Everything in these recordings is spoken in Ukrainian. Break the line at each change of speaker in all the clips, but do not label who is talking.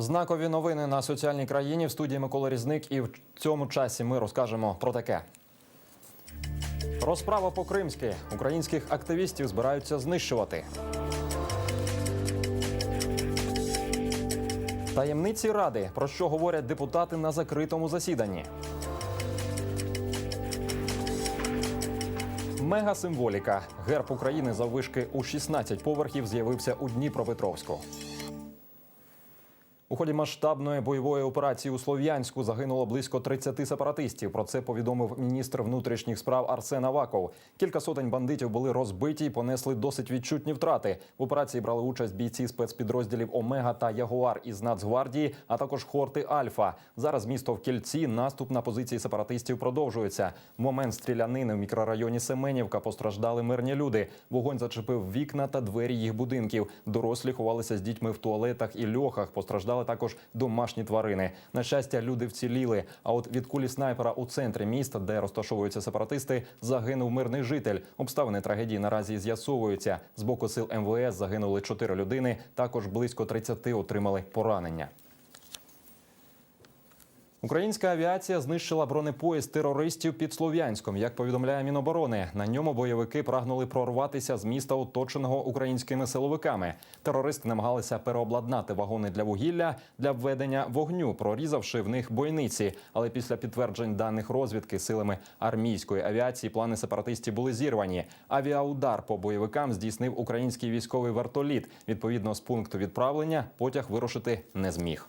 Знакові новини на соціальній країні в студії Микола Різник. І в цьому часі ми розкажемо про таке. Розправа по кримськи українських активістів збираються знищувати. Таємниці ради про що говорять депутати на закритому засіданні. Мегасимволіка. Герб України заввишки у 16 поверхів з'явився у Дніпропетровську. У ході масштабної бойової операції у Слов'янську загинуло близько 30 сепаратистів. Про це повідомив міністр внутрішніх справ Арсен Аваков. Кілька сотень бандитів були розбиті і понесли досить відчутні втрати. В операції брали участь бійці спецпідрозділів Омега та Ягуар із Нацгвардії, а також Хорти Альфа. Зараз місто в кільці. Наступ на позиції сепаратистів продовжується. В момент стрілянини в мікрорайоні Семенівка постраждали мирні люди. Вогонь зачепив вікна та двері їх будинків. Дорослі ховалися з дітьми в туалетах і льохах. Постраждали також домашні тварини. На щастя, люди вціліли. А от від кулі снайпера у центрі міста, де розташовуються сепаратисти, загинув мирний житель. Обставини трагедії наразі з'ясовуються. З боку сил МВС загинули чотири людини. Також близько 30 отримали поранення. Українська авіація знищила бронепоїзд терористів під Слов'янськом. Як повідомляє Міноборони, на ньому бойовики прагнули прорватися з міста, оточеного українськими силовиками. Терористи намагалися переобладнати вагони для вугілля для введення вогню, прорізавши в них бойниці. Але після підтверджень даних розвідки силами армійської авіації плани сепаратистів були зірвані. Авіаудар по бойовикам здійснив український військовий вертоліт. Відповідно з пункту відправлення потяг вирушити не зміг.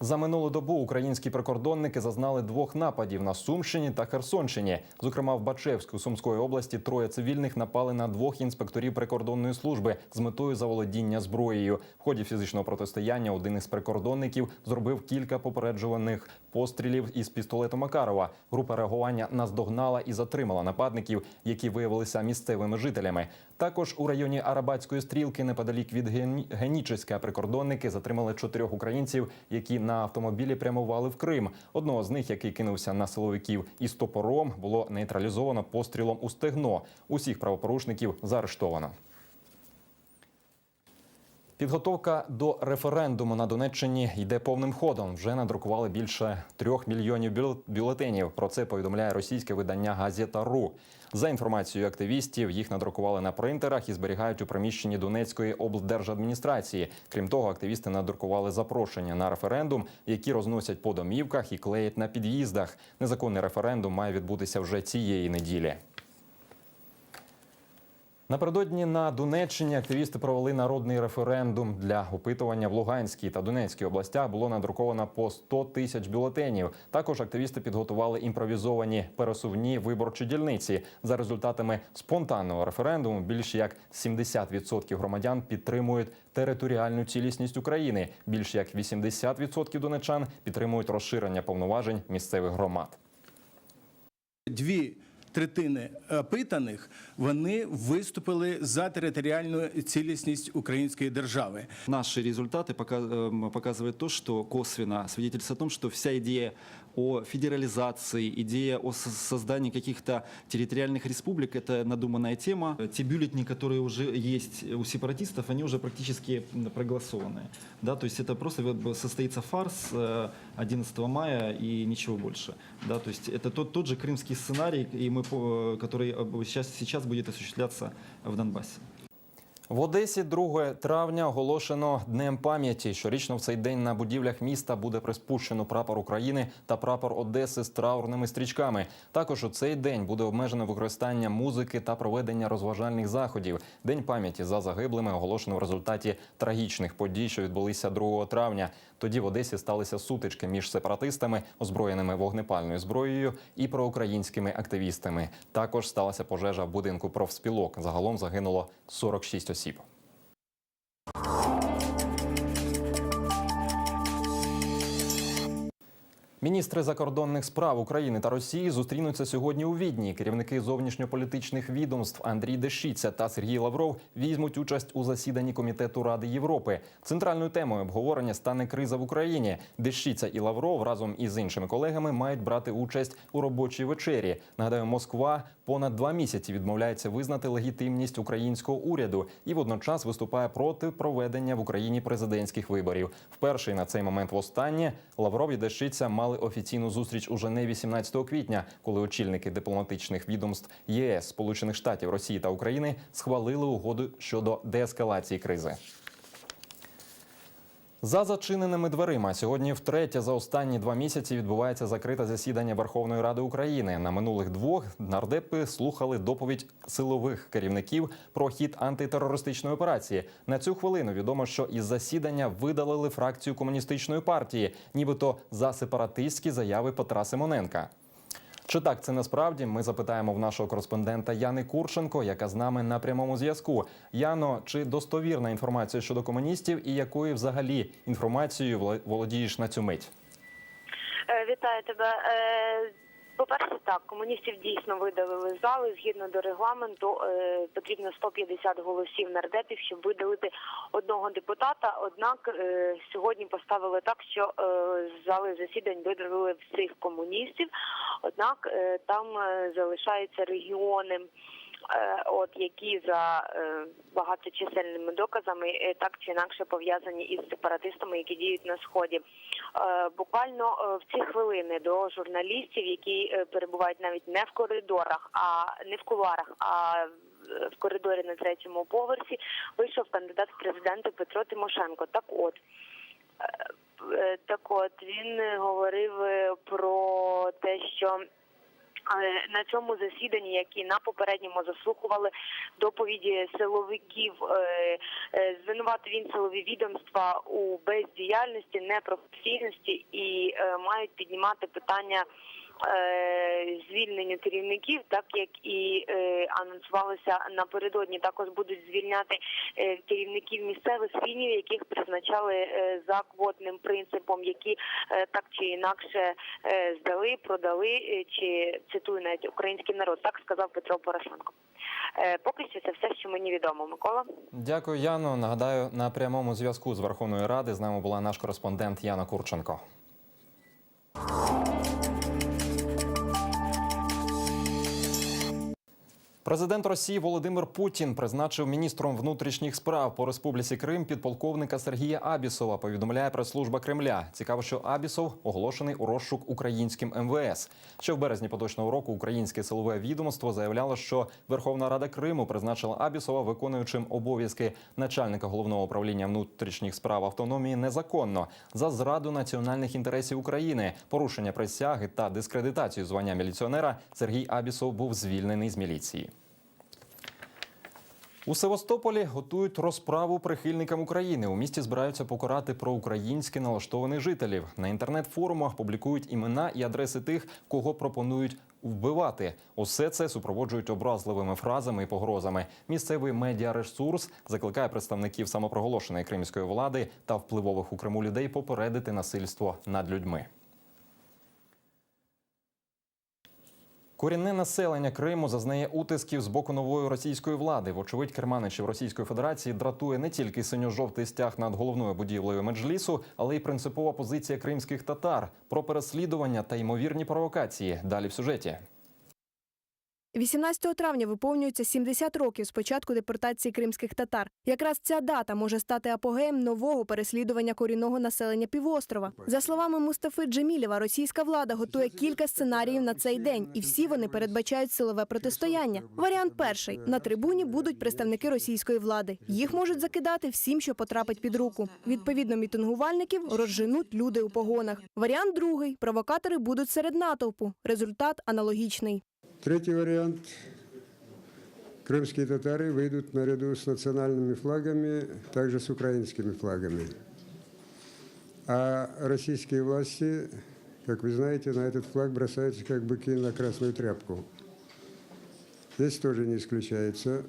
За минулу добу українські прикордонники зазнали двох нападів на Сумщині та Херсонщині. Зокрема, в Бачевську Сумської області троє цивільних напали на двох інспекторів прикордонної служби з метою заволодіння зброєю. В ході фізичного протистояння один із прикордонників зробив кілька попереджуваних пострілів із пістолету Макарова. Група реагування наздогнала і затримала нападників, які виявилися місцевими жителями. Також у районі Арабатської стрілки, неподалік від Гені- Генічеська, прикордонники затримали чотирьох українців, які на автомобілі прямували в Крим. Одного з них, який кинувся на силовиків із топором, було нейтралізовано пострілом у стегно. Усіх правопорушників заарештовано. Підготовка до референдуму на Донеччині йде повним ходом. Вже надрукували більше трьох мільйонів бюлетенів. Про це повідомляє російське видання Газета.ру. За інформацією активістів, їх надрукували на принтерах і зберігають у приміщенні Донецької облдержадміністрації. Крім того, активісти надрукували запрошення на референдум, які розносять по домівках і клеять на під'їздах. Незаконний референдум має відбутися вже цієї неділі. Напередодні на Донеччині активісти провели народний референдум для опитування в Луганській та Донецькій областях. Було надруковано по 100 тисяч бюлетенів. Також активісти підготували імпровізовані пересувні виборчі дільниці. За результатами спонтанного референдуму більш як 70% громадян підтримують територіальну цілісність України. Більш як 80% донечан підтримують розширення повноважень місцевих громад.
Дві третини опитаних вони виступили за територіальну цілісність української держави.
Наши результаты пока- эм, показывают то, что косвенно свидетельствует о том, что вся идея о федерализации, идея о со- создании каких-то территориальных республик – это надуманная тема. Те бюллетени, которые уже есть у сепаратистов, они уже практически м, проголосованы. Да, то есть это просто вот бы состоится фарс э, 11 мая и ничего больше. Да, то есть это тот, тот же крымский сценарий, и мы, по- который э, сейчас, сейчас будет осуществляться в Донбассе.
В Одесі 2 травня оголошено днем пам'яті. Щорічно в цей день на будівлях міста буде приспущено прапор України та прапор Одеси з траурними стрічками. Також у цей день буде обмежено використання музики та проведення розважальних заходів. День пам'яті за загиблими оголошено в результаті трагічних подій, що відбулися 2 травня. Тоді в Одесі сталися сутички між сепаратистами, озброєними вогнепальною зброєю, і проукраїнськими активістами. Також сталася пожежа в будинку профспілок. Загалом загинуло 46 осіб. acessível. Міністри закордонних справ України та Росії зустрінуться сьогодні у Відні. Керівники зовнішньополітичних відомств Андрій Дещиця та Сергій Лавров візьмуть участь у засіданні комітету Ради Європи. Центральною темою обговорення стане криза в Україні. Дещиця і Лавров разом із іншими колегами мають брати участь у робочій вечері. Нагадаю, Москва понад два місяці відмовляється визнати легітимність українського уряду і водночас виступає проти проведення в Україні президентських виборів. Вперше на цей момент востаннє Лавров і Дещиця мали офіційну зустріч у Женеві 17 квітня, коли очільники дипломатичних відомств ЄС, Сполучених Штатів, Росії та України схвалили угоду щодо деескалації кризи. За зачиненими дверима сьогодні втретє за останні два місяці відбувається закрите засідання Верховної Ради України. На минулих двох нардепи слухали доповідь силових керівників про хід антитерористичної операції. На цю хвилину відомо, що із засідання видалили фракцію комуністичної партії, нібито за сепаратистські заяви Петра Симоненка. Чи так це насправді? Ми запитаємо в нашого кореспондента Яни Курченко, яка з нами на прямому зв'язку. Яно, чи достовірна інформація щодо комуністів і якою взагалі інформацією володієш на цю мить?
Е, Вітаю тебе. Е, По-перше, так, комуністів дійсно видалили з зали. Згідно до регламенту, е, потрібно 150 голосів нардепів, щоб видалити одного депутата. Однак е, сьогодні поставили так, що е, з зали засідань видалили всіх комуністів. Однак там залишаються регіони. Е, От які за е, багаточисельними доказами е, так чи інакше пов'язані із сепаратистами, які діють на сході. Буквально в ці хвилини до журналістів, які перебувають навіть не в коридорах, а не в кулуарах, а в- коридорі на третьому поверсі, вийшов кандидат в президенти Петро Тимошенко. Так от. Так от він говорив про те, що на цьому засіданні, які на попередньому заслухували доповіді силовиків, е, е, звинуватив він силові відомства у бездіяльності, непрофесійності і е, мають піднімати питання. Е, Звільненню керівників, так як і е, анонсувалося напередодні, також будуть звільняти е, керівників місцевих фінів, яких призначали за квотним принципом, які так чи інакше здали, продали, чи цитую навіть український народ. Так сказав Петро Порошенко. Поки що це все, що мені відомо. Микола.
Дякую, Яно. Нагадаю, на прямому зв'язку з Верховної Ради з нами була наш кореспондент Яна Курченко. Президент Росії Володимир Путін призначив міністром внутрішніх справ по республіці Крим підполковника Сергія Абісова. Повідомляє прес-служба Кремля. Цікаво, що Абісов оголошений у розшук українським МВС. Ще в березні поточного року українське силове відомство заявляло, що Верховна Рада Криму призначила Абісова виконуючим обов'язки начальника головного управління внутрішніх справ автономії незаконно за зраду національних інтересів України, порушення присяги та дискредитацію звання міліціонера. Сергій Абісов був звільнений з міліції. У Севастополі готують розправу прихильникам України. У місті збираються покарати проукраїнськи налаштованих жителів. На інтернет-форумах публікують імена і адреси тих, кого пропонують вбивати. Усе це супроводжують образливими фразами і погрозами. Місцевий медіаресурс закликає представників самопроголошеної кримської влади та впливових у Криму людей попередити насильство над людьми. Корінне населення Криму зазнає утисків з боку нової російської влади. Вочевидь, керманичів Російської Федерації дратує не тільки синьо-жовтий стяг над головною будівлею меджлісу, але й принципова позиція кримських татар про переслідування та ймовірні провокації. Далі в сюжеті.
18 травня виповнюється 70 років з початку депортації кримських татар. Якраз ця дата може стати апогеєм нового переслідування корінного населення півострова. За словами Мустафи Джемілєва, російська влада готує кілька сценаріїв на цей день, і всі вони передбачають силове протистояння. Варіант перший на трибуні будуть представники російської влади. Їх можуть закидати всім, що потрапить під руку. Відповідно, мітингувальників розженуть люди у погонах. Варіант другий провокатори будуть серед натовпу. Результат аналогічний.
Третий вариант. Крымские татары выйдут наряду с национальными флагами, также с украинскими флагами. А российские власти, как вы знаете, на этот флаг бросаются как быки на красную тряпку. Здесь тоже не исключается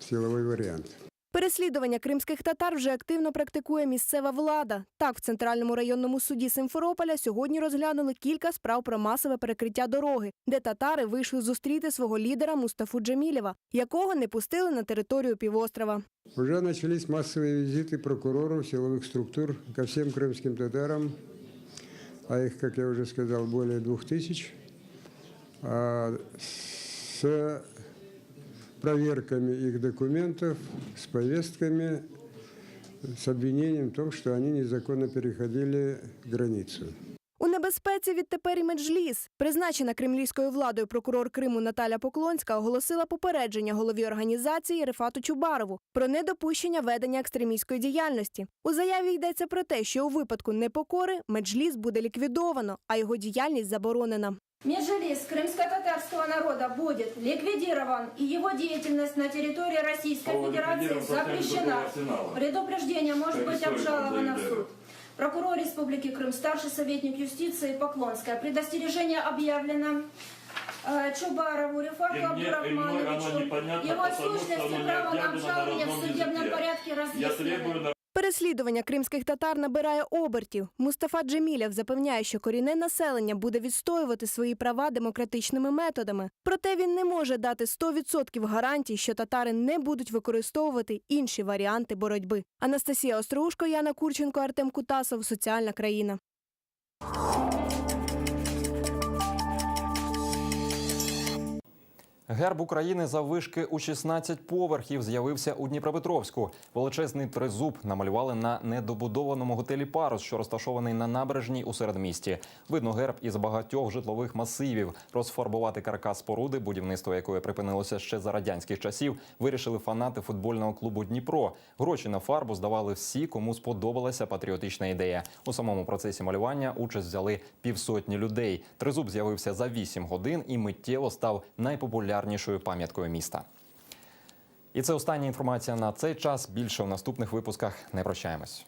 силовой вариант.
Переслідування кримських татар вже активно практикує місцева влада. Так, в центральному районному суді Симферополя сьогодні розглянули кілька справ про масове перекриття дороги, де татари вийшли зустріти свого лідера Мустафу Джемілєва, якого не пустили на територію півострова.
Уже начались массовые визиты прокуроров, силовых структур ко всем крымским татарам, а их, как я уже сказал, более двух тысяч, а, с проверками их документов, с повестками, с обвинением в том, что они незаконно переходили границу.
У небезпеці відтепер і Меджліс. Призначена кремлівською владою прокурор Криму Наталя Поклонська оголосила попередження голові організації Рефату Чубарову про недопущення ведення екстремістської діяльності. У заяві йдеться про те, що у випадку непокори Меджліс буде ліквідовано, а його діяльність заборонена.
Меджилис крымско-татарского народа будет ликвидирован и его деятельность на территории Российской Федерации запрещена. Предупреждение может
так
быть обжаловано в суд. Прокурор Республики Крым, старший советник юстиции Поклонская. Предостережение объявлено. Э, Чубарову
Рифату
Абдурахмановичу. Его
отсутствие
право на обжалование в судебном порядке
разъяснено.
Переслідування кримських татар набирає обертів. Мустафа Джемілєв запевняє, що корінне населення буде відстоювати свої права демократичними методами. Проте він не може дати 100% гарантій, що татари не будуть використовувати інші варіанти боротьби. Анастасія Остроушко, Яна Курченко, Артем Кутасов. Соціальна країна.
Герб України заввишки у 16 поверхів з'явився у Дніпропетровську. Величезний тризуб намалювали на недобудованому готелі Парус, що розташований на набережній у середмісті. Видно герб із багатьох житлових масивів. Розфарбувати каркас споруди, будівництво якої припинилося ще за радянських часів, вирішили фанати футбольного клубу Дніпро. Гроші на фарбу здавали всі, кому сподобалася патріотична ідея. У самому процесі малювання участь взяли півсотні людей. Тризуб з'явився за 8 годин і миттєво став найпопулярнішою пам'яткою міста. І це остання інформація на цей час. Більше у наступних випусках не прощаємось.